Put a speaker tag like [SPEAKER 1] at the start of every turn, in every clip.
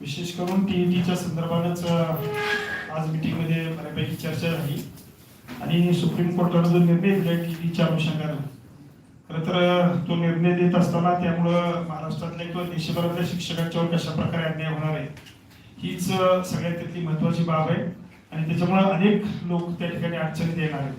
[SPEAKER 1] विशेष करून टीईटीच्या संदर्भानंच अं, आज मीटिंगमध्ये बऱ्यापैकी चर्चा झाली. आणि सुप्रीम कोर्टाने जो निर्णय दिला टीईटीच्या अनुषंगानं खरं तर तो निर्णय देत असताना त्यामुळं महाराष्ट्रातल्या किंवा देशभरातल्या शिक्षकांच्यावर कशा प्रकारे अन्याय होणार आहे हीच सगळ्यात त्यातली महत्वाची बाब आहे. आणि त्याच्यामुळं अनेक लोक त्या ठिकाणी अडचणीत येणार आहेत.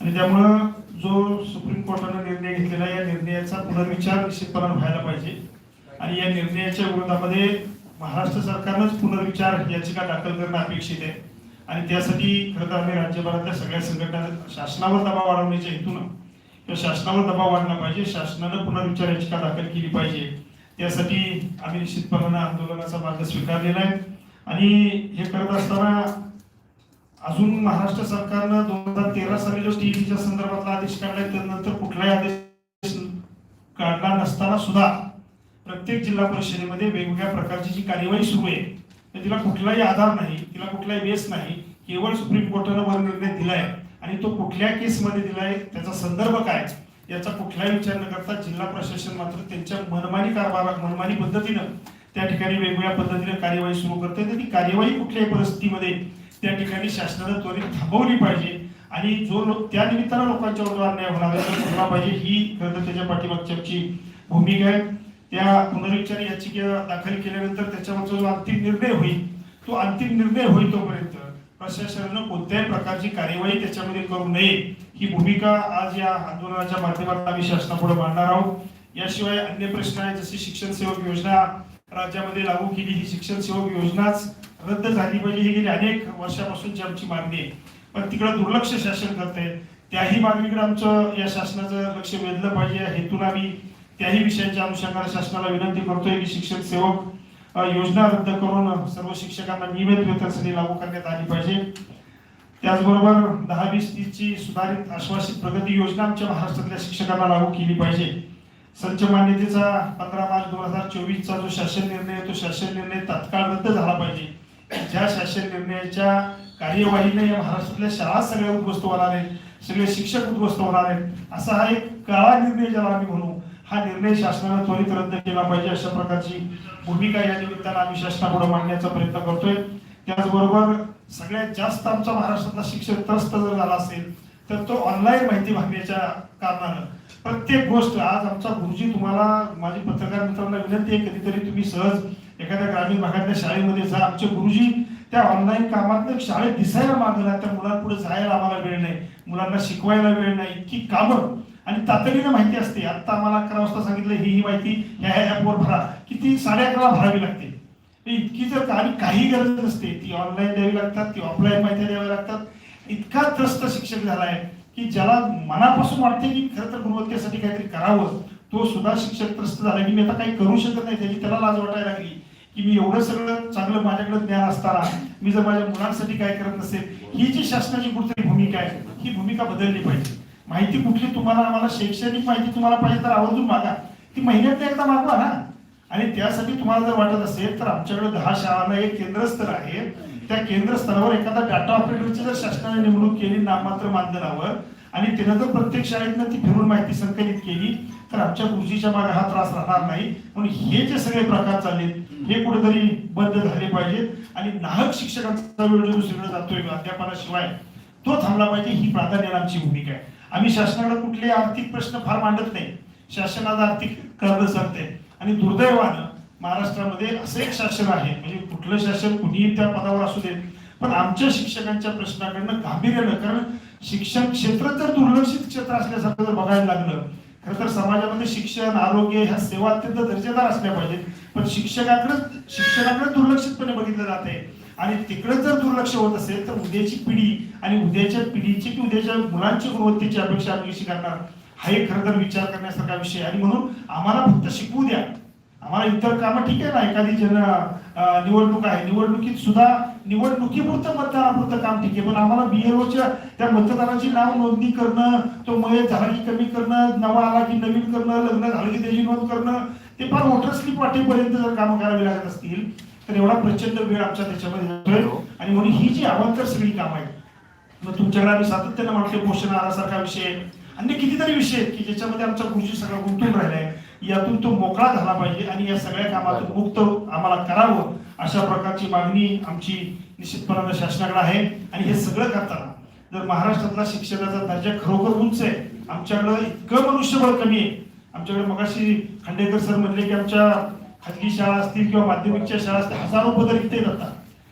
[SPEAKER 1] आणि त्यामुळं जो सुप्रीम कोर्टानं निर्णय घेतलेला आहे, या निर्णयाचा पुनर्विचार निश्चितपणे व्हायला पाहिजे. आणि या निर्णयाच्या विरोधामध्ये महाराष्ट्र सरकारनंच पुनर्विचार याचिका दाखल करणं अपेक्षित आहे. आणि त्यासाठी खरं तर आम्ही राज्यभरातल्या सगळ्या संघटना शासनावर दबाव वाढवण्याच्या हेतून किंवा शासनावर दबाव वाढला पाहिजे. शासनानं पुनर्विचार याचिका दाखल केली पाहिजे. त्यासाठी आम्ही निश्चितपणानं आंदोलनाचा मार्ग स्वीकारलेला आहे. आणि हे करत असताना अजून महाराष्ट्र सरकारनं दोन हजार तेरा साली जो टीईटीच्या संदर्भातला आदेश काढला त्यानंतर कुठलाही आदेश काढला नसताना सुद्धा प्रत्येक जिल्हा परिषदेमध्ये वेगवेगळ्या प्रकारची जी कार्यवाही सुरू आहे तर तिला कुठलाही आधार नाही तिला कुठलाही बेस नाही केवळ सुप्रीम कोर्टानं वर निर्णय दिलाय आणि तो कुठल्या केसमध्ये दिलाय त्याचा संदर्भ काय याचा कुठलाही विचार न करता जिल्हा प्रशासन मात्र त्यांच्या मनमानी कारभारा मनमानी पद्धतीनं त्या ठिकाणी वेगवेगळ्या पद्धतीने कार्यवाही सुरू करते तर ती कार्यवाही कुठल्याही परिस्थितीमध्ये त्या ठिकाणी शासनानं त्वरित थांबवली पाहिजे आणि जो लोक त्या निमित्तानं लोकांच्यावर अन्याय होणार आहे तो पाहिजे. ही खरं त्याच्या पाठीमागची भूमिका आहे. त्या पुनर्विचार याचिका दाखल केल्यानंतर त्याच्यावरचा जो अंतिम निर्णय होईल तो अंतिम निर्णय होईल तोपर्यंत प्रशासनानं कोणत्याही प्रकारची कार्यवाही त्याच्यामध्ये करू नये. ही भूमिका आज या आंदोलनाच्या माध्यमातून आम्ही शासनापुढे मांडणार आहोत. याशिवाय अन्य प्रश्न आहे जशी शिक्षण सेवक योजना राज्यामध्ये लागू केली ही शिक्षण सेवक योजनाच रद्द झाली पाहिजे. ही गेली अनेक वर्षापासूनची आमची मागणी आहे. पण तिकडे दुर्लक्ष शासन करते त्याही मागणीकडे आमचं या शासनाचं लक्ष वेधलं पाहिजे. या हेतून आम्ही त्याही विषयांच्या अनुषंगाने शासनाला विनंती करतोय की शिक्षक सेवक योजना रद्द करून सर्व शिक्षकांना नियमित वेतनश्रेणी लागू करण्यात आली पाहिजे. त्याचबरोबर दहा वीस तीसची सुधारित आश्वासित प्रगती योजना आमच्या महाराष्ट्रातल्या शिक्षकांना लागू केली पाहिजे. संच मान्यतेचा पंधरा मार्च दोन हजार चोवीसचा जो शासन निर्णय आहे तो शासन निर्णय तात्काळ रद्द झाला पाहिजे. ज्या शासन निर्णयाच्या कार्यवाहीने या महाराष्ट्रातल्या शाळा सगळ्या उद्ध्वस्त होणार आहेत सगळे शिक्षक उद्ध्वस्त होणार आहेत असा हा एक काळा निर्णय ज्याला आम्ही म्हणू. हा निर्णय शासनानं त्वरित रद्द केला पाहिजे अशा प्रकारची भूमिका या निमित्तानं आम्ही शासनापुढे मांडण्याचा प्रयत्न करतोय. त्याचबरोबर सगळ्यात जास्त आमचा महाराष्ट्रातला शिक्षक त्रस्त जर झाला असेल तर तो ऑनलाईन माहिती मागण्याच्या कारणानं. प्रत्येक गोष्ट आज आमचा गुरुजी तुम्हाला माझी पत्रकार मित्रांना विनंती आहे कधीतरी तुम्ही सहज एखाद्या ग्रामीण भागातल्या शाळेमध्ये जा. आमचे गुरुजी त्या ऑनलाईन कामात शाळेत दिसायला मागला त्या मुलांपुढे जायला आम्हाला वेळ नाही. मुलांना शिकवायला वेळ नाही. इतकी कामं आणि तातडीनं माहिती असते आता आम्हाला अकरा वाजता सांगितलं ही ही माहिती ह्या ह्या ऍपवर भरा. की ती साडे अकरा भरावी लागते. म्हणजे इतकी जर आणि काही गरज नसते ती ऑनलाईन द्यावी लागतात ती ऑफलाईन माहिती द्याव्या लागतात. इतका त्रस्त शिक्षक झालाय की ज्याला मनापासून वाटते की खरं तर गुणवत्तेसाठी काहीतरी करावं तो सुद्धा शिक्षक त्रस्त झाला की मी आता काही करू शकत नाही त्याची त्याला लाज वाटायला लागली की मी एवढं सगळं चांगलं माझ्याकडे ज्ञान असताना मी जर माझ्या मुलांसाठी काय करत नसेल ही जी शासनाची कुठतरी भूमिका आहे ही भूमिका बदलली पाहिजे. माहिती कुठली तुम्हाला आम्हाला शैक्षणिक माहिती तुम्हाला पाहिजे तर आवर्जून मागा. ती महिन्यात एकदा मागवा ना. आणि त्यासाठी तुम्हाला जर वाटत असेल तर आमच्याकडे दहा शाळांना एक केंद्रस्तर आहे. त्या केंद्रस्तरावर एखादा डाटा ऑपरेटरची जर शासनाने नेमणूक केली नाममात्र मानधनावर आणि त्यानं जर प्रत्येक शाळेतनं ती फिरून माहिती संकलित केली तर आमच्या गुरुजीच्या मागे हा त्रास राहणार नाही. म्हणून हे जे सगळे प्रकार चालले हे कुठेतरी बंद झाले पाहिजेत. आणि नाहक शिक्षकांचा वेळ जो दुसरीकडे जातोय अध्यापनाशिवाय तो थांबला पाहिजे. ही प्राधान्याने आमची भूमिका आहे. आम्ही शासनाकडे कुठले आर्थिक प्रश्न फार मांडत नाही. शासनाला आर्थिक कर्ज सांगते आणि दुर्दैवानं महाराष्ट्रामध्ये असं एक शासन आहे म्हणजे कुठलं शासन कुणीही त्या पदावर असू दे पण आमच्या शिक्षकांच्या प्रश्नाकडनं गांभीर्यानं कारण शिक्षण क्षेत्र तर दुर्लक्षित क्षेत्र असल्यासारखं जर बघायला लागलं खरं तर समाजामध्ये शिक्षण आरोग्य ह्या सेवा अत्यंत दर्जेदार असल्या पाहिजेत. पण शिक्षकाकडे शिक्षणाकडे दुर्लक्षितपणे बघितलं जाते आणि तिकडे जर दुर्लक्ष होत असेल तर उद्याची पिढी आणि उद्याच्या पिढीची की उद्याच्या मुलांची गुणवत्तेची अपेक्षा आम्ही कशी करणार? हा एक खरं तर विचार करण्यासारखा विषय आणि म्हणून आम्हाला फक्त शिकवू द्या. आम्हाला इतर कामं ठीक आहे ना? एखादी जन निवडणूक आहे. निवडणुकीत सुद्धा निवडणुकीपुरतं मतदानापुरतं काम ठीक आहे. पण आम्हाला बीएलओच्या त्या मतदाराची नाव नोंदणी करणं तो मय झाला की कमी करणं नवा आला की नवीन करणं लग्न झालं की त्याची नोंद करणं ते फार वोटर स्लिप वाटेपर्यंत जर कामं करावी लागत असतील तर एवढा प्रचंड वेळ आमच्या त्याच्यामध्ये आणि म्हणून ही जी अवांतर सगळी कामं आहेत मग तुमच्याकडे आम्ही सातत्यानं म्हणतो पोषण आहारासारखा विषय अन्य कितीतरी विषय आहेत की ज्याच्यामध्ये आमचा गुरुजी सगळा गुंतून राहिलाय यातून तो मोकळा झाला पाहिजे आणि या सगळ्या कामातून मुक्त आम्हाला करावं अशा प्रकारची मागणी आमची निश्चितपणानं शासनाकडे आहे. आणि हे सगळं करताना जर महाराष्ट्रातला शिक्षणाचा दर्जा खरोखर उंच आहे आमच्याकडं इतकं मनुष्यबळ कमी आहे. आमच्याकडे मगाशी खांडेकर सर म्हणले की आमच्या खाजगी शाळा असतील किंवा माध्यमिकच्या शाळा असतील हजारो पदं रिक्त आहेत आता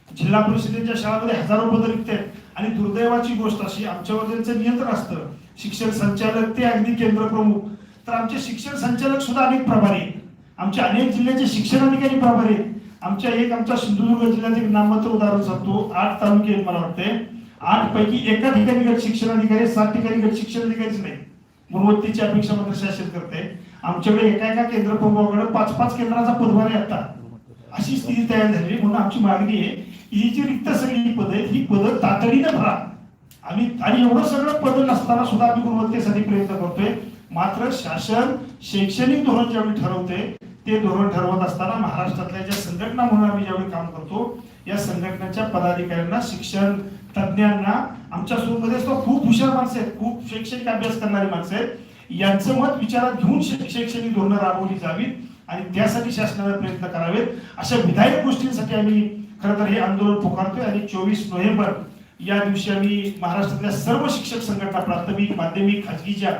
[SPEAKER 1] जिल्हा परिषदेच्या शाळांमध्ये हजारो पदं रिक्त आहेत आणि दुर्दैवाची गोष्ट अशी आमच्यावर त्यांचं नियंत्रण असतं. शिक्षण संचालक ते अगदी केंद्र प्रमुख तर आमचे शिक्षण संचालक सुद्धा अनेक प्रभारी आहेत. आमच्या अनेक जिल्ह्याचे शिक्षण अधिकारी प्रभारी आहेत. आमच्या एक आमच्या सिंधुदुर्ग जिल्ह्यात एक नाममात्र उदाहरण सांगतो. आठ तालुके आहेत मला वाटते आठ पैकी एका ठिकाणी गट शिक्षण अधिकारी सात ठिकाणी गट शिक्षण अधिकारीच नाही. गुणवत्तेची अपेक्षा मात्र शासन करते आमच्याकडे एका एका केंद्र प्रमुखाकडे पाच पाच केंद्राचा पदभार आहे आता. अशी स्थिती तयार झाली म्हणून आमची मागणी आहे ही जी रिक्त सगळी पद आहेत ही पदं तातडीनं भरा. आम्ही आणि एवढं सगळं पद नसताना सुद्धा आम्ही गुणवत्तेसाठी प्रयत्न करतोय. मात्र शासन शैक्षणिक धोरण ज्यावेळी ठरवते ते धोरण ठरवत असताना महाराष्ट्रातल्या ज्या संघटना म्हणून आम्ही ज्यावेळी काम करतो या संघटनेच्या पदाधिकाऱ्यांना शिक्षण तज्ज्ञांना आमच्या सुरूमध्येच खूप हुशार माणसं आहेत खूप शैक्षणिक अभ्यास करणारी माणसं आहेत. यांचं मत विचारात घेऊन शैक्षणिक धोरणं राबवली जावीत आणि त्यासाठी शासनाने प्रयत्न करावेत. अशा विधायक गोष्टींसाठी आम्ही खरं तर हे आंदोलन पुकारतोय आणि चोवीस नोव्हेंबर या दिवशी आम्ही महाराष्ट्रातल्या सर्व शिक्षक संघटना प्राथमिक माध्यमिक खाजगीच्या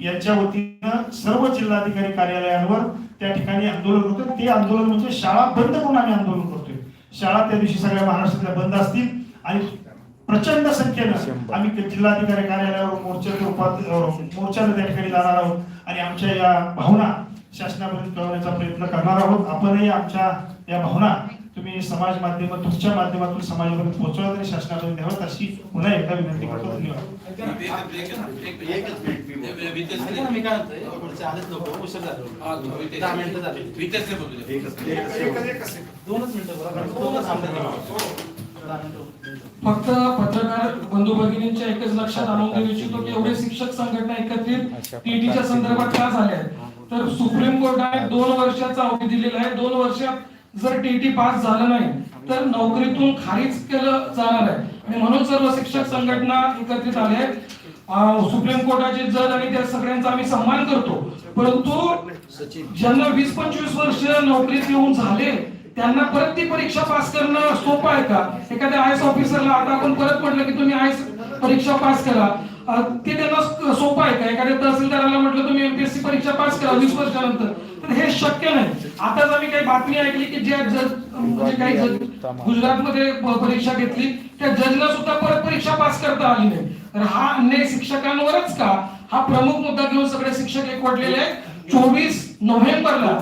[SPEAKER 1] यांच्या वतीनं सर्व जिल्हाधिकारी कार्यालयांवर त्या ठिकाणी आंदोलन करतोय ते आंदोलन म्हणजे शाळा बंद करून आम्ही आंदोलन करतोय. शाळा त्या दिवशी सगळ्या महाराष्ट्रातल्या बंद असतील आणि प्रचंड संख्येनं आम्ही जिल्हाधिकारी कार्यालयावर मोर्चाच्या रूपात अं, मोर्चाने त्या ठिकाणी जाणार आहोत आणि आमच्या या भावना शासनापर्यंत कळवण्याचा प्रयत्न करणार आहोत. आपणही आमच्या या भावना तुम्ही समाज माध्यम तुमच्या माध्यमातून समाजापर्यंत पोहोचवत आणि शासनापर्यंत द्यावत अशी पुन्हा एकदा विनंती करतो. धन्यवाद.
[SPEAKER 2] दोनच मिनिटं
[SPEAKER 3] फक्त पत्रकार बंधू भगिनींच्या एकच लक्षात आणून देऊ इच्छितो की एवढे शिक्षक संघटना एकत्रित टीटीच्या संदर्भात का झाल्या आहेत? तर सुप्रीम कोर्टाने दोन वर्षाचा अवधी दिलेला आहे. दोन वर्षात जर टीटी पास झालं नाही तर नोकरीतून खारिज केलं जाणार आहे. आणि म्हणून सर्व शिक्षक संघटना एकत्रित आले आहेत. सुप्रीम कोर्टाचे जज आणि त्या सगळ्यांचा आम्ही सन्मान करतो. परंतु ज्यांना वीस पंचवीस वर्ष नोकरीत येऊन झाले त्यांना परत ती परीक्षा पास करणं सोपं आहे का? एखाद्या आय एस ऑफिसरला आता आपण परत म्हटलं की तुम्ही आय परीक्षा पास करा. ते त्यांना सोपं आहे का? एखाद्या तहसीलदाराला म्हटलं तुम्ही एमपीएससी परीक्षा पास करा वीस वर्षानंतर. तर हे शक्य नाही. आताच आम्ही काही बातमी ऐकली की ज्या जज म्हणजे काही जज गुजरातमध्ये परीक्षा घेतली त्या जजला सुद्धा परत परीक्षा पास करता आली नाही. तर हा अन्याय शिक्षकांवरच का? हा प्रमुख मुद्दा घेऊन सगळे शिक्षक एकवटलेले आहेत. चोवीस नोव्हेंबरला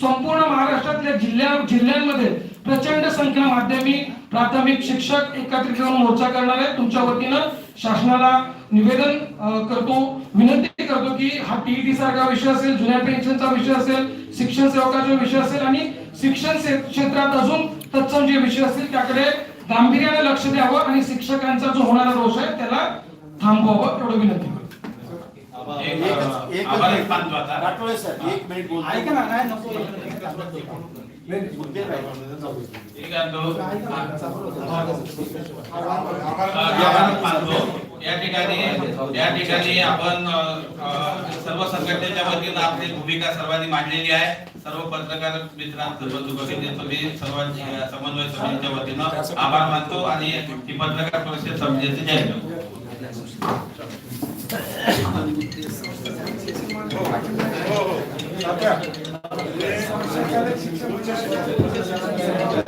[SPEAKER 3] संपूर्ण महाराष्ट्रातल्या जिल्ह्या जिल्ह्यांमध्ये प्रचंड संख्या माध्यमिक प्राथमिक शिक्षक एकत्रित येऊन मोर्चा करणार आहे तुमच्या वतीनं शासनाला निवेदन करतो विनंती करतो की हा टीईटी सारखा विषय असेल जुन्या पेन्शनचा विषय असेल शिक्षण सेवकाचा विषय असेल आणि शिक्षण क्षेत्रात अजून तत्सम जे विषय असतील त्याकडे गांभीर्याने लक्ष द्यावं आणि शिक्षकांचा जो होणारा रोष आहे त्याला थांबवावं एवढं विनंती.
[SPEAKER 2] सर एक मिनिट बोल ऐका ना नको मुद्दे
[SPEAKER 4] या ठिकाणी या ठिकाणी आपण सर्व संघटनेच्या वतीनं आपली भूमिका सर्वांनी मांडलेली आहे सर्व पत्रकार तुम्ही सर्वांची समन्वय समितीच्या वतीनं आभार मानतो आणि ही पत्रकार परिषद समितीचे जाहीर करतो